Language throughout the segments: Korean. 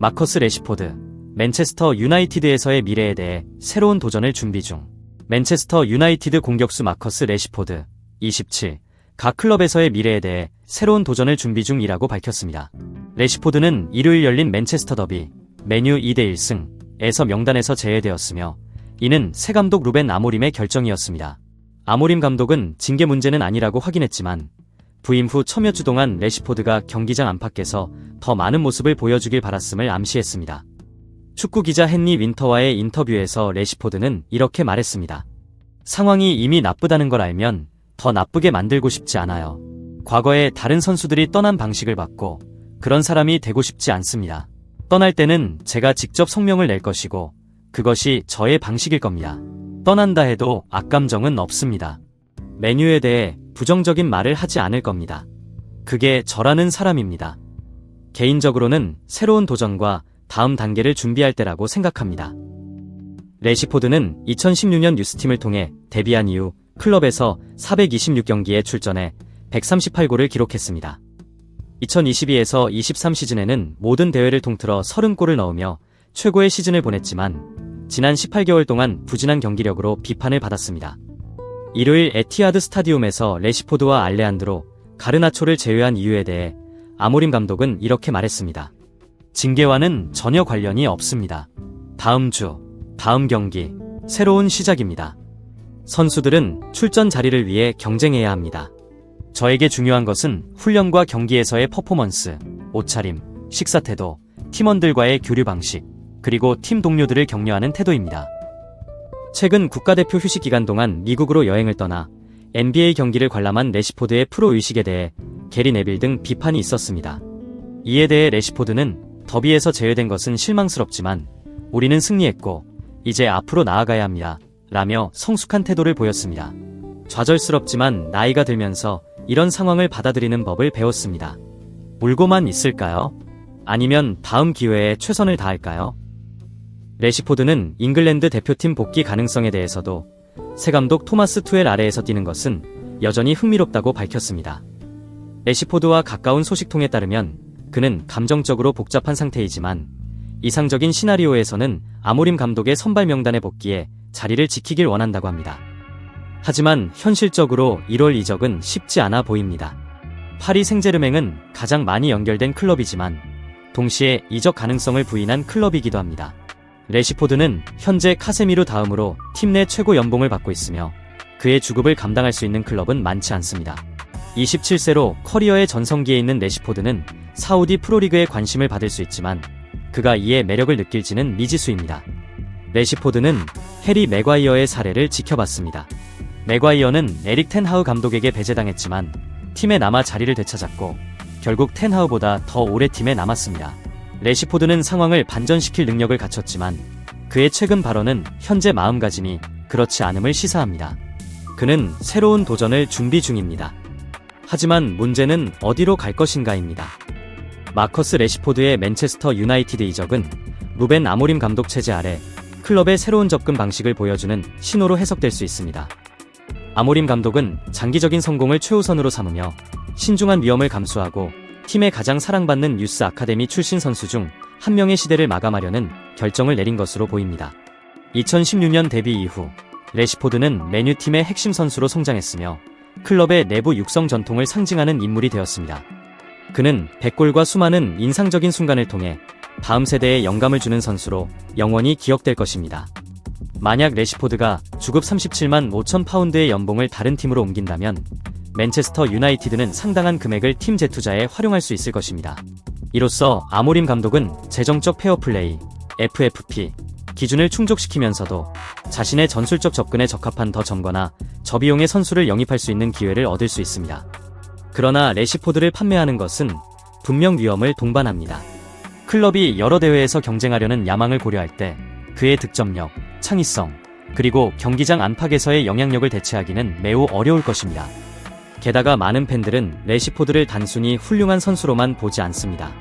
마커스 레시포드, 맨체스터 유나이티드에서의 미래에 대해 새로운 도전을 준비 중. 맨체스터 유나이티드 공격수 마커스 레시포드, 27, 각 클럽에서의 미래에 대해 새로운 도전을 준비 중이라고 밝혔습니다. 레시포드는 일요일 열린 맨체스터 더비, 메뉴 2대 1승에서 명단에서 제외되었으며, 이는 새 감독 루벤 아모림의 결정이었습니다. 아모림 감독은 징계 문제는 아니라고 확인했지만, 부임 후 첨여 주 동안 레시포드가 경기장 안팎에서 더 많은 모습을 보여주길 바랐음을 암시했습니다. 축구 기자 헨리 윈터와의 인터뷰에서 레시포드는 이렇게 말했습니다. 상황이 이미 나쁘다는 걸 알면 더 나쁘게 만들고 싶지 않아요. 과거에 다른 선수들이 떠난 방식을 받고 그런 사람이 되고 싶지 않습니다. 떠날 때는 제가 직접 성명을 낼 것이고 그것이 저의 방식일 겁니다. 떠난다 해도 악감정은 없습니다. 메뉴에 대해 부정적인 말을 하지 않을 겁니다. 그게 저라는 사람입니다. 개인적으로는 새로운 도전과 다음 단계를 준비할 때라고 생각합니다. 레시포드는 2016년 뉴스팀을 통해 데뷔한 이후 클럽에서 426경기에 출전해 138골을 기록했습니다. 2022에서 23 시즌에는 모든 대회를 통틀어 30골을 넣으며 최고의 시즌을 보냈지만 지난 18개월 동안 부진한 경기력으로 비판을 받았습니다. 일요일 에티하드 스타디움에서 레시포드와 알레안드로 가르나초를 제외한 이유에 대해 아모림 감독은 이렇게 말했습니다. 징계와는 전혀 관련이 없습니다. 다음 주, 다음 경기, 새로운 시작입니다. 선수들은 출전 자리를 위해 경쟁해야 합니다. 저에게 중요한 것은 훈련과 경기에서의 퍼포먼스, 옷차림, 식사 태도, 팀원들과의 교류 방식, 그리고 팀 동료들을 격려하는 태도입니다. 최근 국가대표 휴식 기간 동안 미국으로 여행을 떠나 NBA 경기를 관람한 레시포드의 프로 의식에 대해 게리 네빌 등 비판이 있었습니다. 이에 대해 레시포드는 더비에서 제외된 것은 실망스럽지만 우리는 승리했고 이제 앞으로 나아가야 합니다. 라며 성숙한 태도를 보였습니다. 좌절스럽지만 나이가 들면서 이런 상황을 받아들이는 법을 배웠습니다. 울고만 있을까요? 아니면 다음 기회에 최선을 다할까요? 레시포드는 잉글랜드 대표팀 복귀 가능성에 대해서도 새 감독 토마스 투엘 아래에서 뛰는 것은 여전히 흥미롭다고 밝혔습니다. 레시포드와 가까운 소식통에 따르면 그는 감정적으로 복잡한 상태이지만 이상적인 시나리오에서는 아모림 감독의 선발 명단에 복귀해 자리를 지키길 원한다고 합니다. 하지만 현실적으로 1월 이적은 쉽지 않아 보입니다. 파리 생제르맹은 가장 많이 연결된 클럽이지만 동시에 이적 가능성을 부인한 클럽이기도 합니다. 레시포드는 현재 카세미루 다음으로 팀 내 최고 연봉을 받고 있으며 그의 주급을 감당할 수 있는 클럽은 많지 않습니다. 27세로 커리어의 전성기에 있는 레시포드는 사우디 프로리그에 관심을 받을 수 있지만 그가 이에 매력을 느낄지는 미지수입니다. 레시포드는 해리 맥과이어의 사례를 지켜봤습니다. 맥과이어는 에릭 텐하우 감독에게 배제당했지만 팀에 남아 자리를 되찾았고 결국 텐하우보다 더 오래 팀에 남았습니다. 레시포드는 상황을 반전시킬 능력을 갖췄지만 그의 최근 발언은 현재 마음가짐이 그렇지 않음을 시사합니다. 그는 새로운 도전을 준비 중입니다. 하지만 문제는 어디로 갈 것인가입니다. 마커스 레시포드의 맨체스터 유나이티드 이적은 루벤 아모림 감독 체제 아래 클럽의 새로운 접근 방식을 보여주는 신호로 해석될 수 있습니다. 아모림 감독은 장기적인 성공을 최우선으로 삼으며 신중한 위험을 감수하고 팀의 가장 사랑받는 유스 아카데미 출신 선수 중 한 명의 시대를 마감하려는 결정을 내린 것으로 보입니다. 2016년 데뷔 이후 레시포드는 메뉴팀의 핵심 선수로 성장했으며 클럽의 내부 육성 전통을 상징하는 인물이 되었습니다. 그는 100골과 수많은 인상적인 순간을 통해 다음 세대에 영감을 주는 선수로 영원히 기억될 것입니다. 만약 레시포드가 주급 37만 5천 파운드의 연봉을 다른 팀으로 옮긴다면 맨체스터 유나이티드는 상당한 금액을 팀 재투자에 활용할 수 있을 것입니다. 이로써 아모림 감독은 재정적 페어플레이, FFP, 기준을 충족시키면서도 자신의 전술적 접근에 적합한 더 점거나 저비용의 선수를 영입할 수 있는 기회를 얻을 수 있습니다. 그러나 레시포드를 판매하는 것은 분명 위험을 동반합니다. 클럽이 여러 대회에서 경쟁하려는 야망을 고려할 때 그의 득점력, 창의성, 그리고 경기장 안팎에서의 영향력을 대체하기는 매우 어려울 것입니다. 게다가 많은 팬들은 레시포드를 단순히 훌륭한 선수로만 보지 않습니다.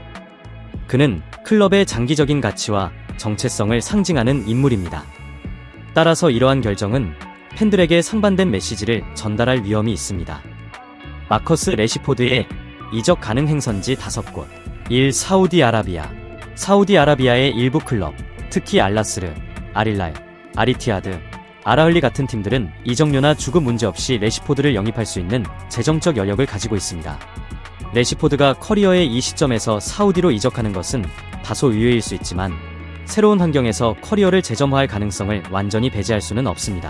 그는 클럽의 장기적인 가치와 정체성을 상징하는 인물입니다. 따라서 이러한 결정은 팬들에게 상반된 메시지를 전달할 위험이 있습니다. 마커스 레시포드의 이적 가능 행선지 5곳 1. 사우디아라비아 사우디아라비아의 일부 클럽, 특히 알라스르, 아릴랄, 아리티아드, 아라흘리 같은 팀들은 이적료나 주급 문제 없이 레시포드를 영입할 수 있는 재정적 여력을 가지고 있습니다. 레시포드가 커리어의 이 시점에서 사우디로 이적하는 것은 다소 의외일 수 있지만 새로운 환경에서 커리어를 재점화할 가능성을 완전히 배제할 수는 없습니다.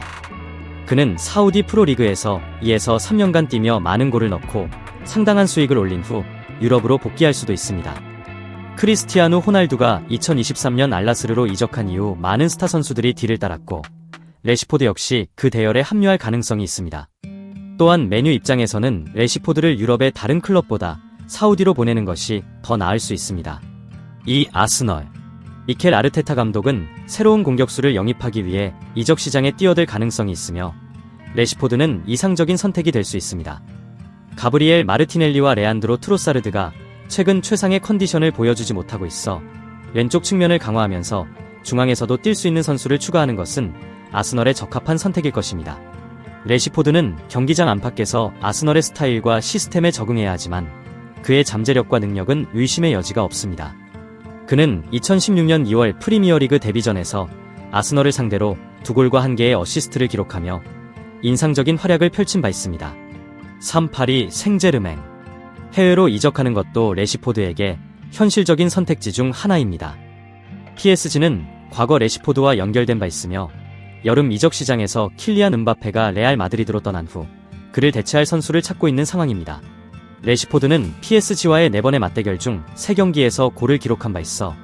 그는 사우디 프로리그에서 2에서 3년간 뛰며 많은 골을 넣고 상당한 수익을 올린 후 유럽으로 복귀할 수도 있습니다. 크리스티아누 호날두가 2023년 알라스르로 이적한 이후 많은 스타 선수들이 뒤를 따랐고 레시포드 역시 그 대열에 합류할 가능성이 있습니다. 또한 메뉴 입장에서는 레시포드를 유럽의 다른 클럽보다 사우디로 보내는 것이 더 나을 수 있습니다. 이 아스널 미켈 아르테타 감독은 새로운 공격수를 영입하기 위해 이적 시장에 뛰어들 가능성이 있으며 레시포드는 이상적인 선택이 될 수 있습니다. 가브리엘 마르티넬리와 레안드로 트로사르드가 최근 최상의 컨디션을 보여주지 못하고 있어 왼쪽 측면을 강화하면서 중앙에서도 뛸 수 있는 선수를 추가하는 것은 아스널에 적합한 선택일 것입니다. 레시포드는 경기장 안팎에서 아스널의 스타일과 시스템에 적응해야 하지만 그의 잠재력과 능력은 의심의 여지가 없습니다. 그는 2016년 2월 프리미어리그 데뷔전에서 아스널을 상대로 두 골과 한 개의 어시스트를 기록하며 인상적인 활약을 펼친 바 있습니다. 382 생제르맹 해외로 이적하는 것도 레시포드에게 현실적인 선택지 중 하나입니다. PSG는 과거 레시포드와 연결된 바 있으며 여름 이적 시장에서 킬리안 은바페가 레알 마드리드로 떠난 후 그를 대체할 선수를 찾고 있는 상황입니다. 레시포드는 PSG와의 4번의 맞대결 중 3경기에서 골을 기록한 바 있어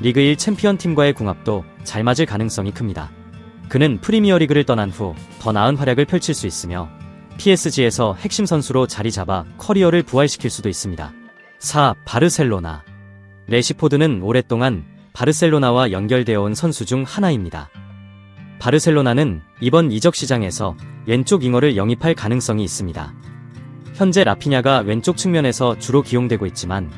리그 1 챔피언 팀과의 궁합도 잘 맞을 가능성이 큽니다. 그는 프리미어리그를 떠난 후 더 나은 활약을 펼칠 수 있으며 PSG에서 핵심 선수로 자리 잡아 커리어를 부활시킬 수도 있습니다. 4. 바르셀로나 레시포드는 오랫동안 바르셀로나와 연결되어 온 선수 중 하나입니다. 바르셀로나는 이번 이적 시장에서 왼쪽 잉어를 영입할 가능성이 있습니다. 현재 라피냐가 왼쪽 측면에서 주로 기용되고 있지만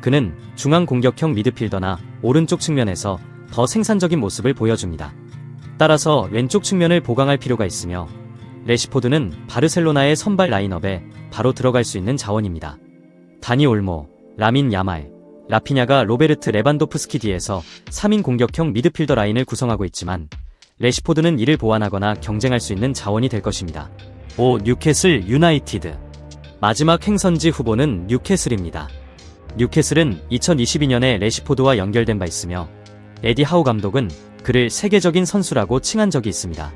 그는 중앙 공격형 미드필더나 오른쪽 측면에서 더 생산적인 모습을 보여줍니다. 따라서 왼쪽 측면을 보강할 필요가 있으며 레시포드는 바르셀로나의 선발 라인업에 바로 들어갈 수 있는 자원입니다. 다니 올모, 라민 야말, 라피냐가 로베르트 레반도프스키 뒤에서 3인 공격형 미드필더 라인을 구성하고 있지만 레시포드는 이를 보완하거나 경쟁할 수 있는 자원이 될 것입니다. 5. 뉴캐슬 유나이티드 마지막 행선지 후보는 뉴캐슬입니다. 뉴캐슬은 2022년에 레시포드와 연결된 바 있으며 에디 하우 감독은 그를 세계적인 선수라고 칭한 적이 있습니다.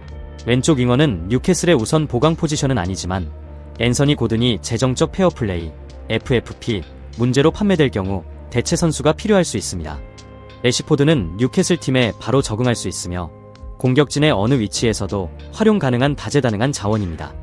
왼쪽 윙어는 뉴캐슬의 우선 보강 포지션은 아니지만 앤서니 고든이 재정적 페어플레이, FFP, 문제로 판매될 경우 대체 선수가 필요할 수 있습니다. 레시포드는 뉴캐슬 팀에 바로 적응할 수 있으며 공격진의 어느 위치에서도 활용 가능한 다재다능한 자원입니다.